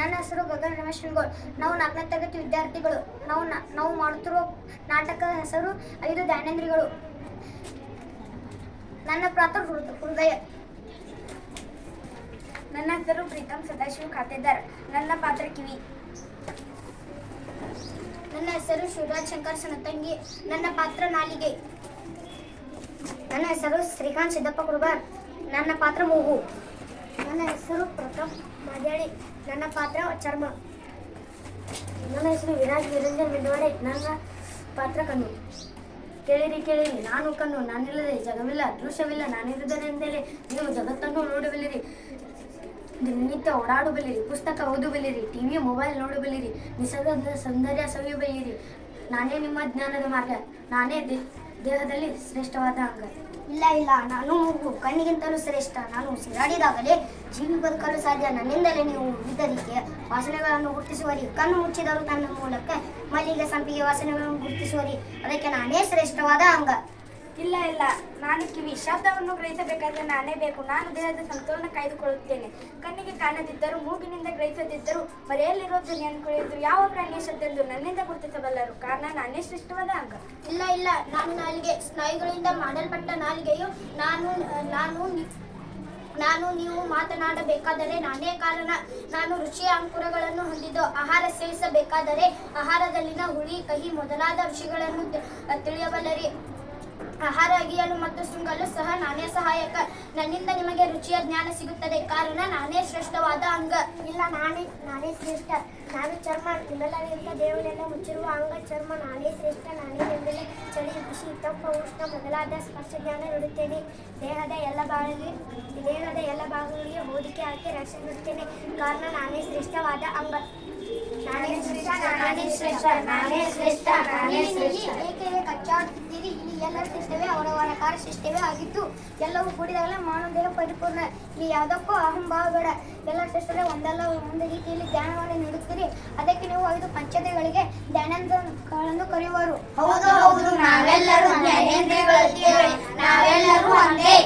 ನನ್ನ ಹೆಸರು ಗಗನ್ ರಮೇಶ್ ಶ್ರೀಗೋಳ್ ನಾವು ನಾಲ್ಕನೇ ತರಗತಿ ವಿದ್ಯಾರ್ಥಿಗಳು. ನಾವು ನಾವು ಮಾಡುತ್ತಿರುವ ನಾಟಕದ ಹೆಸರು ಐದು ದಾನೇಂದ್ರಿಗಳು. ನನ್ನ ಹೃದ- ಹೃದಯ. ನನ್ನ ಹೆಸರು ಪ್ರೀತಮ್ ಸದಾಶಿವ ಖಾತೆದಾರ್. ನನ್ನ ಪಾತ್ರ ಕಿವಿ. ನನ್ನ ಹೆಸರು ಶಿವರಾಜ್ ಶಂಕರ್ ಸನತಂಗಿ. ನನ್ನ ಪಾತ್ರ ನಾಲಿಗೆ. ನನ್ನ ಹೆಸರು ಶ್ರೀಕಾಂತ್ ಸಿದ್ದಪ್ಪ ಕುರುಬಾರ್ ನನ್ನ ಪಾತ್ರ ಮೂಗು. ನನ್ನ ಹೆಸರು ಪ್ರತಾಪ್ ಮಾದೇಳಿ. ನನ್ನ ಪಾತ್ರ ಚರ್ಮ. ನನ್ನ ಹೆಸರು ವಿರಾಜ್ ನಿರಂಜನ್ ಮಿಡ್ವಾಡೆ. ನನ್ನ ಪಾತ್ರ ಕಣ್ಣು. ಕೇಳಿರಿ ಕೇಳಿರಿ. ನಾನು ಕಣ್ಣು, ನಾನಿಲ್ಲದೆ ಜಗವಿಲ್ಲ ದೃಶ್ಯವಿಲ್ಲ ನಾನಿರುವುದರಿಂದಲೇ ನೀವು ಜಗತ್ತನ್ನು ನೋಡಬಲ್ಲಿರಿ ದಿನನಿತ್ಯ ಓಡಾಡಬಲ್ಲಿರಿ ಪುಸ್ತಕ ಓದಬಲ್ಲಿರಿ ಟಿವಿ, ಮೊಬೈಲ್ ನೋಡಬಲ್ಲಿರಿ ನಿಸರ್ಗದ ಸೌಂದರ್ಯ ಸವಿಯಬಲ್ಲಿರಿ ನಾನೇ ನಿಮ್ಮ ಜ್ಞಾನದ ಮಾರ್ಗ. ನಾನೇ ದೇ- ದೇಹದಲ್ಲಿ ಶ್ರೇಷ್ಠವಾದ ಅಂಗ. ಇಲ್ಲ ಇಲ್ಲ ನಾನು ಮೂಗು ಕಣ್ಣಿಗಿಂತಲೂ ಶ್ರೇಷ್ಠ. ನಾನು ಉಸಿರಾಡಿದಾಗಲೇ ಜೀವಿ ಬದುಕಲು ಸಾಧ್ಯ. ನನ್ನಿಂದಲೇ ನೀವು ವಿವಿಧ ರೀತಿಯ ವಾಸನೆಗಳನ್ನು ಗುರುತಿಸುವರಿ ಕಣ್ಣು ಮುಚ್ಚಿದರೂ ತನ್ನ ಮೂಲಕ ಮಲ್ಲಿಗೆ ಸಂಪಿಗೆ ವಾಸನೆಗಳನ್ನು ಗುರುತಿಸುವರಿ ಅದಕ್ಕೆ ನಾನೇ ಶ್ರೇಷ್ಠವಾದ ಅಂಗ. ಇಲ್ಲ ಇಲ್ಲ. ಕಿವಿ. ಶಬ್ದವನ್ನು ಗ್ರಹಿಸಬೇಕಾದ್ರೆ ನಾನೇ ಬೇಕು. ನಾನು ದೇಹದ ಸಂತೋಲನ ಕಾಯ್ದುಕೊಳ್ಳುತ್ತೇನೆ. ಕಣ್ಣಿಗೆ ಕಾಣದಿದ್ದರೂ, ಮೂಗಿನಿಂದ ಗ್ರಹಿಸದಿದ್ದರೂ ಮರೆಯಲ್ಲಿರೋ ಧ್ವನಿಯನ್ನು ಯಾವ ಪ್ರಾಣಿಯ ಶಬ್ದೆಂದು ನನ್ನಿಂದ ಗುರುತಿಸಬಲ್ಲರು? ಕಾರಣ ನಾನೇ ಶ್ರೇಷ್ಠವಾದ ಅಂಗ. ಇಲ್ಲ ಇಲ್ಲ. ನಾನು ನಾಲಿಗೆ, ಸ್ನಾಯುಗಳಿಂದ ಮಾಡಲ್ಪಟ್ಟ ನಾಲಿಗೆಯು ನಾನು ನಾನು ನಾನು ನೀವು ಮಾತನಾಡಬೇಕಾದರೆ ನಾನೇ ಕಾರಣ. ನಾನು ರುಚಿಯ ಅಂಕುರಗಳನ್ನು ಹೊಂದಿದ್ದು, ಆಹಾರ ಸೇವಿಸಬೇಕಾದರೆ ಆಹಾರದಲ್ಲಿನ ಹುಳಿ, ಕಹಿ ಮೊದಲಾದ ರುಚಿಗಳನ್ನು ತಿಳಿಯಬಲ್ಲರಿ. ಆಹಾರ ಅಗಿಯಲು ಮತ್ತು ಶೃಂಗಲು ಸಹ ನಾನೇ ಸಹಾಯಕ. ನನ್ನಿಂದ ನಿಮಗೆ ರುಚಿಯ ಜ್ಞಾನ ಸಿಗುತ್ತದೆ. ಕಾರಣ ನಾನೇ ಶ್ರೇಷ್ಠವಾದ ಅಂಗ. ಇಲ್ಲ ನಾನೇ ನಾನೇ ಶ್ರೇಷ್ಠ. ನಾನು ಚರ್ಮ ನಿಮ್ಮೆಲ್ಲರಿಗಿಂತ ದೇವರೆಲ್ಲ ಮುಚ್ಚಿರುವ ಅಂಗ. ಚರ್ಮ ನಾನೇ ಶ್ರೇಷ್ಠ ನಾನೇ ನಿಮ್ಮಲ್ಲಿ ಚಳಿ ಖುಷಿ ತಪ್ಪ ಉಷ್ಣ ಮೊದಲಾದ ಸ್ಪರ್ಶ ಜ್ಞಾನ ನೋಡುತ್ತೇನೆ. ದೇಹದ ಎಲ್ಲ ಭಾಗಗಳಿಗೆ ದೇಹದ ಎಲ್ಲ ಭಾಗಗಳಿಗೆ ಹೋಲಿಕೆ ಹಾಕಿ ರಕ್ಷಣೆ ನೀಡುತ್ತೇನೆ. ಕಾರಣ ನಾನೇ ಶ್ರೇಷ್ಠವಾದ ಅಂಗ. ನಾನೇ ಶ್ರೇಷ್ಠ ನಾನೇ ಶ್ರೇಷ್ಠ ನಾನೇ ಶ್ರೇಷ್ಠ ನಾನೇ ಶ್ರೇಷ್ಠ. ಏಕೆ ಎಲ್ಲರ ಸೃಷ್ಟಿವೇ ಅವರವರ ಕಾರ್ಯ ಶ್ರೇಷ್ಠವೇ ಆಗಿತ್ತು ಎಲ್ಲವೂ ಕೂಡಿದಾಗಲೇ ಮಾನವ ದೇಹ ಪರಿಪೂರ್ಣ. ಇಲ್ಲಿ ಯಾವುದಕ್ಕೂ ಅಹಂಭಾವ ಬೇಡ ಎಲ್ಲ ಸೃಷ್ಟಿವೇ ಒಂದಲ್ಲ ಒಂದು ರೀತಿಯಲ್ಲಿ ಧ್ಯಾನವನ್ನು ನೀಡುತ್ತೀರಿ. ಅದಕ್ಕೆ ನೀವು ಐದು ಪಂಚತೆಗಳಿಗೆ ಧ್ಯಾನಗಳನ್ನು ಕರೆಯುವರು. ಹೌದು ಹೌದು. ನಾವೆಲ್ಲರೂ ನಾವೆಲ್ಲರೂ ಒಂದೇ.